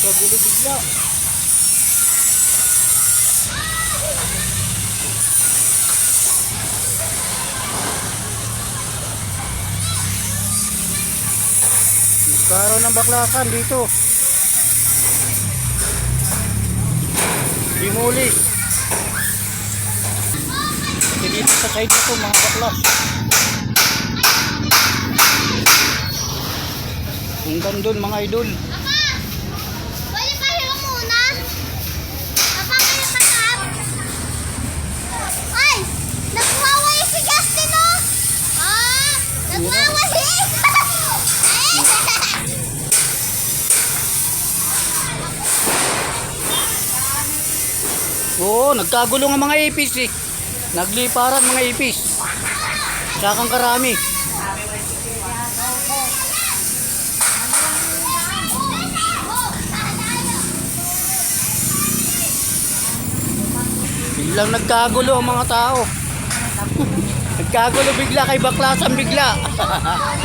Nagkagulo bigla. Nagkaroon ng baklakan dito. Dimuli. Dito sa side to mga baklas. Hanggang doon mga idol. Oo, nagkagulo ng mga ipis eh. Nagliparan mga ipis. Sakang karami. Biglang nagkagulo ang mga tao. nagkagulo bigla kay baklasan bigla.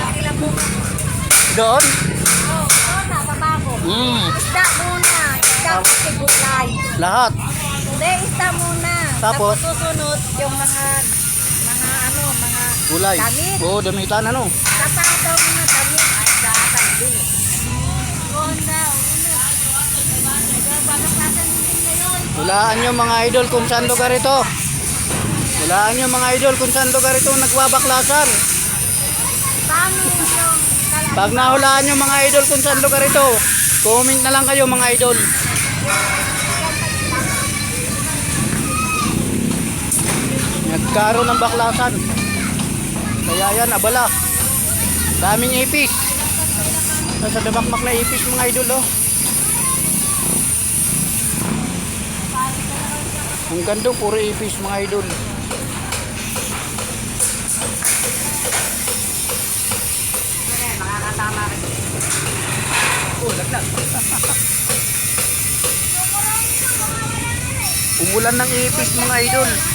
Doon? Oo, nababago. Hmm, Isda muna. Isda kasi gulay. lahat. Hindi, isda muna. Tapos? susunod yung mga mga ano, mga Gulay. Damit. Oo, damitan ano. Kapataw mga damit. Ay, din. Una. Bakaklasan din ngayon. Hulaan nyo mga idol kung saan lugar ito. Hulaan nyo mga idol kung saan lugar ito nagbabaklasan. Paano yung kala- Pag nahulaan nyo mga idol kung saan lugar ito, comment na lang kayo mga idol. Nagkaroon ng baklasan. Kaya yan, abala. Daming ipis. Nasa damakmak na ipis mga idol oh. Ang ganda, puro ipis mga idol. Oh, laglag. Umulan ng ipis mga idol.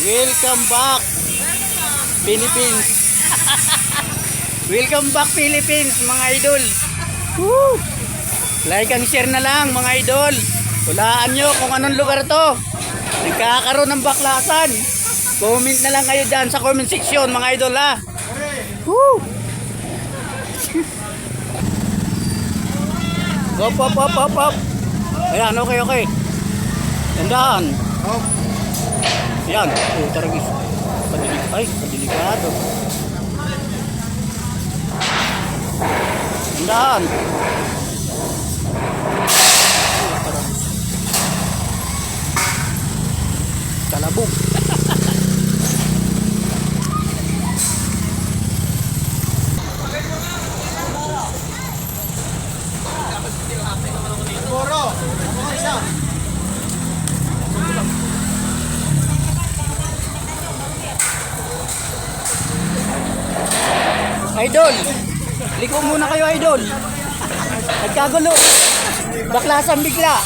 Welcome back Philippines. Welcome back Philippines mga idol. Woo! Like and share na lang mga idol. Hulaan nyo kung anong lugar to. Nagkakaroon ng baklasan. Comment na lang kayo dyan sa comment section mga idol ha. Woo! Hop, hop, hop, hop, hop. Ayan, okay, okay. Tandaan. Yan. Oh, taragis. Padilig. Ay, padiligado. Tandaan. Taragis. Kalabog. Idol. Liko muna kayo, idol. Nagkagulo. Baklasan bigla.